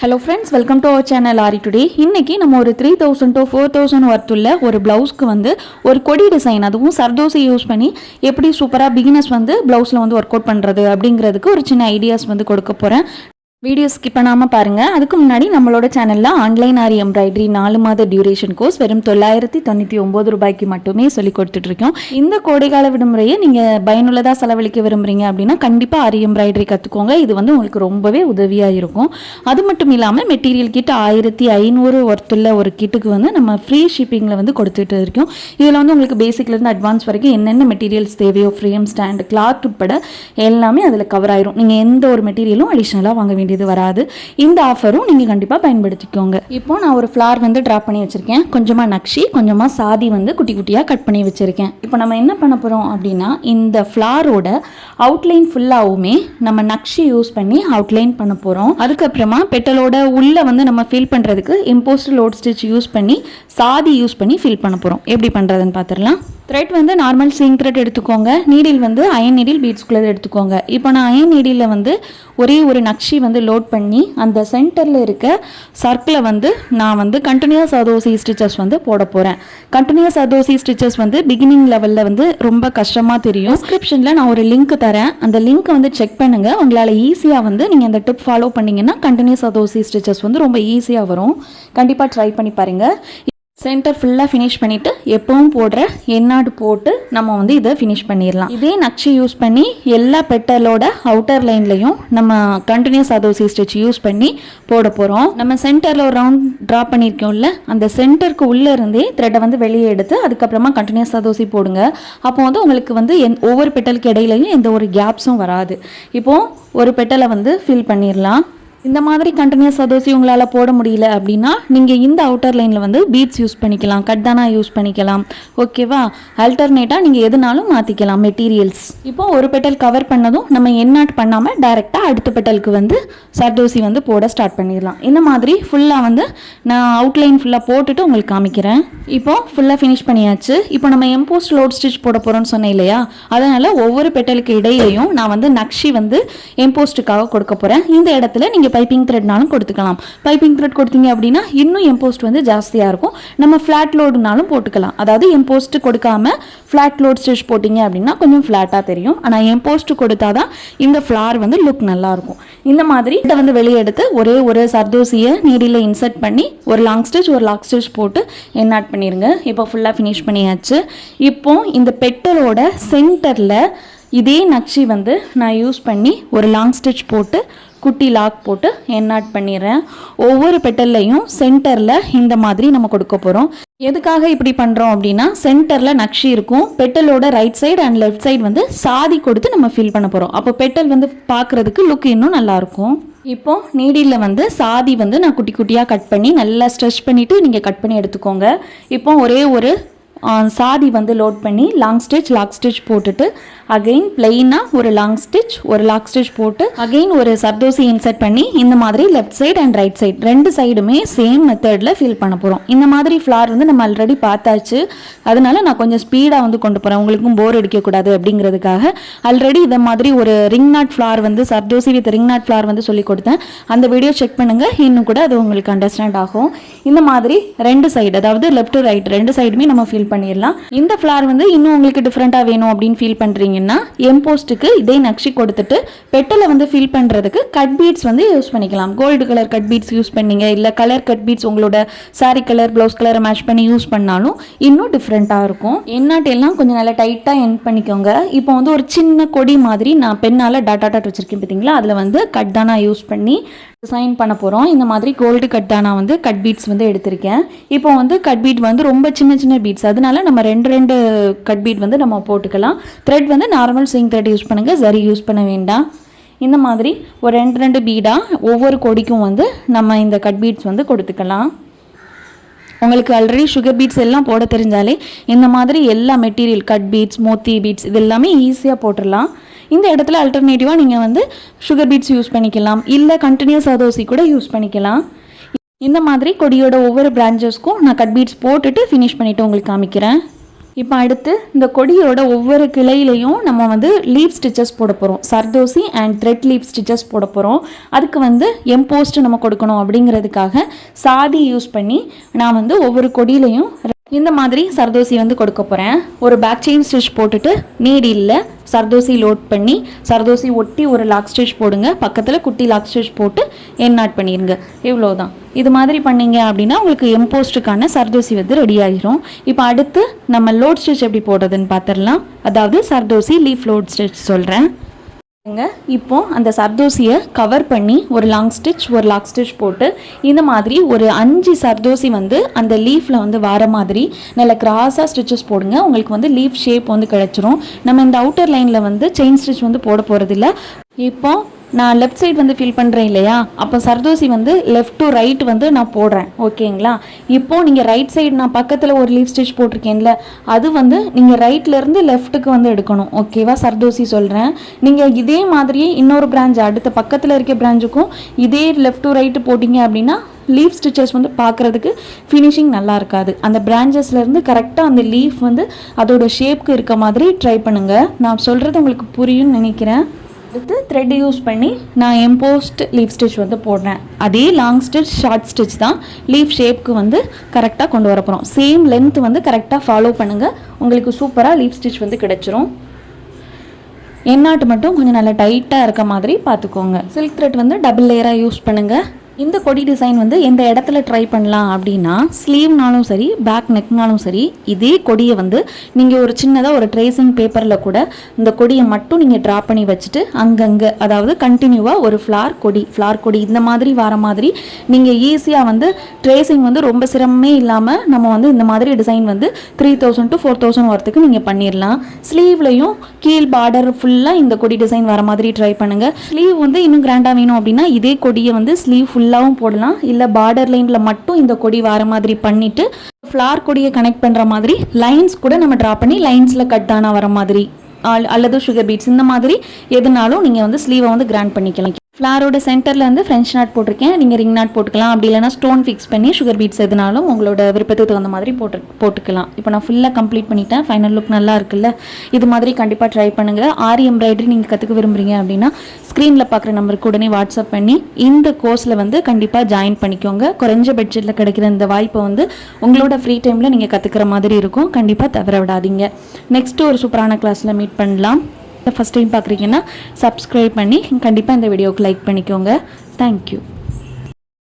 Hello friends welcome to our channel Aari today இன்றைக்கி நம்ம ஒரு three thousand to four thousand ஒர்த்துள்ள ஒரு ப்ளவுஸ்க்கு வந்து ஒரு கொடி டிசைன் அதுவும் சர்தோசை யூஸ் பண்ணி எப்படி சூப்பராக பிகினர்ஸ் வந்து ப்ளவுஸில் வந்து ஒர்க் அவுட் பண்ணுறது அப்படிங்கிறதுக்கு ஒரு சின்ன ஐடியாஸ் வந்து கொடுக்க போகிறேன் வீடியோ ஸ்கிப் பண்ணாமல் பாருங்கள் அதுக்கு முன்னாடி நம்மளோட சேனலில் ஆன்லைன் ஆரி எம்ப்ராய்டரி நாலு மாத டியூரேஷன் கோர்ஸ் வெறும் தொள்ளாயிரத்தி தொண்ணூற்றி ஒம்பது ரூபாய்க்கு மட்டுமே சொல்லி கொடுத்துட்ருக்கோம் இந்த கோடைக்கால விடுமுறையை நீங்கள் பயனுள்ளதாக செலவழிக்க விரும்புறீங்க அப்படின்னா கண்டிப்பாக ஆரி எம்ப்ராய்டரி கற்றுக்கோங்க இது வந்து உங்களுக்கு ரொம்பவே உதவியாக இருக்கும். அது மட்டும் இல்லாமல் மெட்டீரியல் கிட் ஆயிரத்தி ஐநூறு ஒர்த்துள்ள ஒரு கிட்டுக்கு வந்து நம்ம ஃப்ரீ ஷிப்பிங்கில் வந்து கொடுத்துட்டு இருக்கோம் இதில் வந்து உங்களுக்கு பேசிக்லேருந்து அட்வான்ஸ் வரைக்கும் என்னென்ன மெட்டீரியல்ஸ் தேவையோ ஃப்ரேம் ஸ்டாண்ட் கிளாத் உட்பட எல்லாமே அதில் கவர் ஆயிரும். நீங்கள் எந்த ஒரு மெட்டீரியலும் அடிஷ்னலாக வாங்க வேண்டியது வராது. இந்த ஆஃபரும் நீங்கள் கண்டிப்பாக பயன்படுத்திக்கோங்க. இப்போ நான் ஒரு ஃப்ளார் வந்து ட்ரா பண்ணி வச்சுருக்கேன். கொஞ்சமாக நக்ஷி கொஞ்சமாக சாதி வந்து குட்டி குட்டியாக கட் பண்ணி வச்சுருக்கேன். இப்போ நம்ம என்ன பண்ண போகிறோம் அப்படின்னா இந்த ஃப்ளாரோட அவுட்லைன் ஃபுல்லாகவுமே நம்ம நக்ஷி யூஸ் பண்ணி அவுட்லைன் பண்ண போகிறோம் அதுக்கப்புறமா பெட்டலோட உள்ளே வந்து நம்ம ஃபில் பண்ணுறதுக்கு இம்போஸ்ட் லோட் ஸ்டிச் யூஸ் பண்ணி சாதி யூஸ் பண்ணி ஃபில் பண்ண போகிறோம் எப்படி பண்ணுறதுன்னு பார்த்துடலாம் த்ரெட் வந்து நார்மல் சிங் த்ரெட் எடுத்துக்கோங்க. நீடில் வந்து அயன் நீடில் பீட்ஸ்குள்ளே எடுத்துக்கோங்க. இப்போ நான் அயன் நீடிலில் வந்து ஒரே ஒரு நக்ஷி வந்து லோட் பண்ணி அந்த சென்டரில் இருக்க சர்க்கிளை வந்து நான் வந்து கண்டினியூஸ் அதோசி ஸ்டிச்சஸ் வந்து போட போகிறேன் கண்டினியூஸ் அதோசி ஸ்டிச்சஸ் வந்து பிகினிங் லெவலில் வந்து ரொம்ப கஷ்டமாக தெரியும். டிஸ்கிரிப்ஷனில் நான் ஒரு லிங்க் தரேன். அந்த லிங்க்கை வந்து செக் பண்ணுங்கள் உங்களால் ஈஸியாக வந்து நீங்கள் அந்த டிப் ஃபாலோ பண்ணிங்கன்னா கண்டினியூஸ் அதோசி ஸ்டிச்சஸ் வந்து ரொம்ப ஈஸியாக வரும். கண்டிப்பாக ட்ரை பண்ணி பாருங்கள் சென்டர் ஃபுல்லாக ஃபினிஷ் பண்ணிவிட்டு எப்பவும் போடுற எண்ணாடு போட்டு நம்ம வந்து இதை ஃபினிஷ் பண்ணிடலாம். இதே நக்ஷி யூஸ் பண்ணி எல்லா பெட்டலோட அவுட்டர் லைன்லையும் நம்ம கண்டினியூஸ் அதோசி ஸ்டிச் யூஸ் பண்ணி போட போகிறோம் நம்ம சென்டரில் ஒரு ரவுண்ட் ட்ரா பண்ணியிருக்கோம்ல அந்த சென்டருக்கு உள்ளே இருந்தே த்ரெட்டை வந்து வெளியே எடுத்து அதுக்கப்புறமா கண்டினியூஸ் அதோசி போடுங்க. அப்போ வந்து உங்களுக்கு வந்து எந் ஒவ்வொரு பெட்டலுக்கு இடையிலையும் எந்த ஒரு கேப்ஸும் வராது. இப்போது ஒரு பெட்டலை வந்து ஃபில் பண்ணிடலாம். இந்த மாதிரி கண்டினியூஸ் சதோசி உங்களால் போட முடியல அப்படின்னா நீங்கள் இந்த அவுட்டர் லைனில் வந்து பீட்ஸ் யூஸ் பண்ணிக்கலாம் கட்தானா யூஸ் பண்ணிக்கலாம். ஓகேவா அல்டர்னேட்டாக நீங்கள் எதுனாலும் மாற்றிக்கலாம் மெட்டீரியல்ஸ் இப்போ ஒரு பெட்டல் கவர் பண்ணதும் நம்ம என்னாட் பண்ணாமல் டைரெக்டாக அடுத்த பெட்டலுக்கு வந்து சர்தோசி வந்து போட ஸ்டார்ட் பண்ணிடலாம். இந்த மாதிரி ஃபுல்லாக வந்து நான் அவுட்லைன் ஃபுல்லாக போட்டுட்டு உங்களுக்கு காமிக்கிறேன். இப்போ ஃபுல்லாக ஃபினிஷ் பண்ணியாச்சு. இப்போ நம்ம எம்போஸ்ட் லோட் ஸ்டிச் போட போகிறோம்னு சொன்னேன் இல்லையா? அதனால் ஒவ்வொரு பெட்டலுக்கு இடையிலையும் நான் வந்து நக்ஷி வந்து எம்போஸ்ட்டுக்காக கொடுக்க போகிறேன் இந்த இடத்துல நீங்கள் பைப்பிங் த்ரெட்னாலும் கொடுத்துக்கலாம். பைப்பிங் த்ரெட் கொடுத்தீங்க அப்படின்னா இன்னும் எம்போஸ்ட் வந்து ஜாஸ்தியாக இருக்கும். நம்ம ஃப்ளாட் லோடுனாலும் போட்டுக்கலாம். அதாவது எம்போஸ்ட் கொடுக்காம ஃப்ளாட் லோட் ஸ்டிச் போட்டிங்க அப்படின்னா கொஞ்சம் ஃப்ளாட்டாக தெரியும். ஆனால் எம்போஸ்ட் கொடுத்தா தான் இந்த ஃப்ளார் வந்து லுக் நல்லாயிருக்கும் இந்த மாதிரி இதை வந்து வெளியே எடுத்து ஒரே ஒரு சர்தோசியை நீடியில் இன்சர்ட் பண்ணி ஒரு லாங் ஸ்டிச் ஒரு லாக் ஸ்டிச் போட்டு என் ஆட் பண்ணிடுங்க இப்போ ஃபுல்லாக ஃபினிஷ் பண்ணியாச்சு. இப்போ இந்த பெட்டலோட சென்டரில் இதே நக்ஷி வந்து நான் யூஸ் பண்ணி ஒரு லாங் ஸ்டிச் போட்டு குட்டி லாக் போட்டு என்னாட் பண்ணிடுறேன். ஒவ்வொரு பெட்டல்லையும் சென்டரில் இந்த மாதிரி நம்ம கொடுக்க போகிறோம் எதுக்காக இப்படி பண்ணுறோம் அப்படின்னா சென்டரில் நக்ஷி இருக்கும். பெட்டலோட right side and left side வந்து சாதி கொடுத்து நம்ம ஃபில் பண்ண போகிறோம் அப்போ பெட்டல் வந்து பார்க்குறதுக்கு லுக் இன்னும் நல்லாயிருக்கும் இப்போ நீடியில் வந்து சாதி வந்து நான் குட்டி குட்டியாக கட் பண்ணி நல்லா ஸ்ட்ரெச் பண்ணிவிட்டு நீங்கள் கட் பண்ணி எடுத்துக்கோங்க. இப்போ ஒரே ஒரு சாதி வந்து லோட் பண்ணி லாங் ஸ்டிச் லாக் ஸ்டிச் போட்டுட்டு அகைன் பிளெயினாக ஒரு லாங் ஸ்டிச் ஒரு லாக் ஸ்டிச் போட்டு அகைன் ஒரு சர்தோசி இன்சர்ட் பண்ணி இந்த மாதிரி left side and right side ரெண்டு சைடுமே சேம் மெத்தடில் ஃபில் பண்ண போகிறோம் இந்த மாதிரி ஃப்ளார் வந்து நம்ம ஆல்ரெடி பார்த்தாச்சு. அதனால நான் கொஞ்சம் ஸ்பீடாக வந்து கொண்டு போகிறேன் உங்களுக்கும் போர் அடிக்கக்கூடாது அப்படிங்கிறதுக்காக. ஆல்ரெடி இதை மாதிரி ஒரு ரிங் நாட் ஃப்ளார் வந்து zardozi with ring knot flower வந்து சொல்லி கொடுத்தேன். அந்த வீடியோ செக் பண்ணுங்கள் இன்னும் கூட அது உங்களுக்கு அண்டர்ஸ்டாண்ட் ஆகும். இந்த மாதிரி ரெண்டு சைடு அதாவது லெஃப்ட் டு ரைட் ரெண்டு சைடுமே நம்ம ஃபில் பண்ணிடலாம். இந்த ஃப்ளார் வந்து இன்னும் உங்களுக்கு டிஃப்ரெண்ட்டாக வேணும் அப்படின்னு ஃபீல் பண்ணுறீங்கன்னா எம்போஸ்ட்டுக்கு இதே நக்ஷி கொடுத்துட்டு பெட்டலை வந்து ஃபில் பண்ணுறதுக்கு கட் பீட்ஸ் வந்து யூஸ் பண்ணிக்கலாம். Gold colour cut beads use பண்ணீங்க இல்லை கலர் கட் பீட்ஸ் உங்களோட சாரி கலர் ப்ளவுஸ் கலரை மேட்ச் பண்ணி யூஸ் பண்ணாலும் இன்னும் டிஃப்ரெண்ட்டாக இருக்கும். என்னாட்டெல்லாம் எல்லாம் கொஞ்சம் நல்லா டைட்டாக என் பண்ணிக்கோங்க. இப்போ வந்து ஒரு சின்ன கொடி மாதிரி நான் பெண்ணால் டாட்டா டாட் வச்சுருக்கேன் பார்த்தீங்களா அதில் வந்து கட் தானா யூஸ் பண்ணி டிசைன் பண்ண போகிறோம் இந்த மாதிரி கோல்டு கட் வந்து கட் பீட்ஸ் வந்து எடுத்திருக்கேன். இப்போ வந்து கட் பீட் வந்து ரொம்ப சின்ன சின்ன பீட்ஸ் அதனால நம்ம ரெண்டு ரெண்டு கட் பீட் வந்து நம்ம போட்டுக்கலாம். த்ரெட் வந்து நார்மல் சிங் த்ரெட் யூஸ் பண்ணுங்கள் சரி யூஸ் பண்ண வேண்டாம். இந்த மாதிரி ஒரு ரெண்டு ரெண்டு பீடாக ஒவ்வொரு கொடிக்கும் வந்து நம்ம இந்த கட் பீட்ஸ் வந்து கொடுத்துக்கலாம். உங்களுக்கு ஆல்ரெடி சுகர் பீட்ஸ் எல்லாம் போட தெரிஞ்சாலே இந்த மாதிரி எல்லா மெட்டீரியல் கட் பீட்ஸ் மோத்தி பீட்ஸ் இது எல்லாமே ஈஸியாக போட்டுடலாம் இந்த இடத்துல அல்டர்னேட்டிவாக நீங்கள் வந்து சுகர் பீட்ஸ் யூஸ் பண்ணிக்கலாம். இல்லை கண்டினியூஸ் அதோசி கூட யூஸ் பண்ணிக்கலாம். இந்த மாதிரி கொடியோட ஒவ்வொரு பிரான்ச்சஸ்க்கும் நான் கட் பீட்ஸ் போட்டுட்டு ஃபினிஷ் பண்ணிவிட்டு உங்களுக்கு காமிக்கிறேன். இப்போ அடுத்து இந்த கொடியோட ஒவ்வொரு கிளையிலையும் நம்ம வந்து லீவ் ஸ்டிச்சஸ் போட போகிறோம் zardozi and thread leave stitches போட போகிறோம் அதுக்கு வந்து எம்போஸ்ட் நம்ம கொடுக்கணும் அப்படிங்கிறதுக்காக சாதி யூஸ் பண்ணி நான் வந்து ஒவ்வொரு கொடியிலையும் இந்த மாதிரி சர்தோசி வந்து கொடுக்க போகிறேன் ஒரு பேக் செயின் ஸ்டிச் போட்டுட்டு நீடியில் சர்தோசி லோட் பண்ணி சர்தோசி ஒட்டி ஒரு லாக் ஸ்டிச் போடுங்க. பக்கத்தில் குட்டி லாக் ஸ்டிச் போட்டு என் நாட் பண்ணிடுங்க. இவ்வளோதான் இது மாதிரி பண்ணீங்க அப்படின்னா உங்களுக்கு எம்போஸ்ட்டுக்கான சர்தோசி வந்து ரெடி ஆகிரும் இப்போ அடுத்து நம்ம லோட் ஸ்டிச் எப்படி போடுறதுன்னு பார்த்துடலாம் அதாவது சர்தோசி லீஃப் லோட் ஸ்டிச் சொல்கிறேன் இப்போ அந்த சர்தோசியை கவர் பண்ணி ஒரு லாங் ஸ்டிச் ஒரு லாக் ஸ்டிச் போட்டு இந்த மாதிரி ஒரு அஞ்சு சர்தோசி வந்து அந்த லீஃபில் வந்து வர மாதிரி நல்ல கிராஸாக ஸ்டிச்சஸ் போடுங்க. உங்களுக்கு வந்து லீஃப் ஷேப் வந்து கிடைச்சிரும். நம்ம இந்த அவுட்டர் லைனில் வந்து செயின் ஸ்டிச் வந்து போட போகிறதில்ல இப்போ நான் லெஃப்ட் சைடு வந்து ஃபில் பண்ணுறேன் இல்லையா? அப்போ சர்தோசி வந்து லெஃப்ட் டு ரைட் வந்து நான் போடுறேன். ஓகேங்களா இப்போது நீங்கள் ரைட் சைடு நான் பக்கத்தில் ஒரு லீஃப் ஸ்டிச் போட்டிருக்கேன்ல அது வந்து நீங்கள் ரைட்லேருந்து லெஃப்ட்டுக்கு வந்து எடுக்கணும். ஓகேவா சர்தோசி சொல்கிறேன் நீங்கள் இதே மாதிரியே இன்னொரு பிரான்ச் அடுத்த பக்கத்தில் இருக்க பிரான்ச்சுக்கும் இதே லெஃப்ட் டு ரைட்டு போட்டிங்க அப்படின்னா லீஃப் ஸ்டிச்சஸ் வந்து பார்க்குறதுக்கு ஃபினிஷிங் நல்லா இருக்காது. அந்த பிரான்ச்சஸ்லேருந்து கரெக்டாக அந்த லீஃப் வந்து அதோட ஷேப்க்கு இருக்க மாதிரி ட்ரை பண்ணுங்கள் நான் சொல்கிறது உங்களுக்கு புரியும்னு நினைக்கிறேன். அடுத்து த்ரெட் யூஸ் பண்ணி நான் எம்போஸ்ட் லீஃப் ஸ்டிச் வந்து போடுறேன். அதே லாங் ஸ்டிச் ஷார்ட் ஸ்டிச் தான் லீஃப் ஷேப்க்கு வந்து கரெக்டாக கொண்டு வர போகிறோம் சேம் லென்த் வந்து கரெக்டாக ஃபாலோ பண்ணுங்கள் உங்களுக்கு சூப்பராக லீஃப் ஸ்டிச் வந்து கிடச்சிரும். எண்ணாட்டு மட்டும் கொஞ்சம் நல்லா டைட்டாக இருக்க மாதிரி பார்த்துக்கோங்க. சில்க் த்ரெட் வந்து டபுள் லேயராக யூஸ் பண்ணுங்கள் இந்த கொடி டிசைன் வந்து எந்த இடத்துல ட்ரை பண்ணலாம் அப்படின்னா ஸ்லீவ்னாலும் சரி பேக் நெக்னாலும் சரி இதே கொடியை வந்து நீங்கள் ஒரு சின்னதாக ஒரு ட்ரேசிங் பேப்பரில் கூட இந்த கொடியை மட்டும் நீங்கள் ட்ரா பண்ணி வச்சுட்டு அங்கங்கே அதாவது கண்டினியூவாக ஒரு ஃப்ளார் கொடி ஃப்ளார் கொடி இந்த மாதிரி வர மாதிரி நீங்கள் ஈஸியாக வந்து ட்ரேசிங் வந்து ரொம்ப சிரமமே இல்லாமல் நம்ம வந்து இந்த மாதிரி டிசைன் வந்து three thousand to four thousand வரத்துக்கு நீங்கள் பண்ணிடலாம் ஸ்லீவ்லையும் கீழ் பார்டர் ஃபுல்லாக இந்த கொடி டிசைன் வர மாதிரி ட்ரை பண்ணுங்கள் ஸ்லீவ் வந்து இன்னும் கிராண்டாக வேணும் அப்படின்னா இதே கொடியை வந்து ஸ்லீவ் ஃபுல்லாகவும் போடலாம். இல்லை பார்டர் லைனில் மட்டும் இந்த கொடி வர மாதிரி பண்ணிவிட்டு ஃப்ளார் கொடியை கனெக்ட் பண்ணுற மாதிரி லைன்ஸ் கூட நம்ம ட்ரா பண்ணி லைன்ஸில் கட் தானாக வர மாதிரி அல்லது சுகர் பீட்ஸ் இந்த மாதிரி எதுனாலும் நீங்கள் வந்து ஸ்லீவை வந்து கிராண்ட் பண்ணிக்கலாம். ஃப்ளாரோட சென்டரில் வந்து ஃப்ரெஞ்ச் நாட் போட்டிருக்கேன். நீங்கள் ரிங் நாட் போட்டுக்கலாம். அப்படி இல்லைனா ஸ்டோன் ஃபிக்ஸ் பண்ணி சுகர் பீட்ஸ் எதுனாலும் உங்களோட விருப்பத்துக்கு தகுந்த மாதிரி போட்டு போட்டுக்கலாம். இப்போ நான் ஃபுல்லாக கம்ப்ளீட் பண்ணிட்டேன். ஃபைனல் லுக் நல்லா இருக்குல்ல? இது மாதிரி கண்டிப்பாக ட்ரை பண்ணுங்கள் ஆரி எம்ப்ராய்டரி நீங்கள் கற்றுக்க விரும்புறீங்க அப்படின்னா ஸ்க்ரீனில் பார்க்குற நம்பருக்கு உடனே வாட்ஸ்அப் பண்ணி இந்த கோர்ஸில் வந்து கண்டிப்பாக ஜாயின் பண்ணிக்கோங்க. குறைஞ்ச பட்ஜெட்டில் கிடைக்கிற இந்த வாய்ப்பை வந்து உங்களோட ஃப்ரீ டைமில் நீங்கள் கற்றுக்கிற மாதிரி இருக்கும். கண்டிப்பாக தவற விடாதீங்க. நெக்ஸ்ட்டு ஒரு சூப்பரான கிளாஸில் மீட் பண்ணலாம். ஃபஸ்ட் டைம் பார்க்குறீங்கன்னா சப்ஸ்கிரைப் பண்ணி கண்டிப்பாக இந்த வீடியோவுக்கு லைக் பண்ணிக்கோங்க. தேங்க்யூ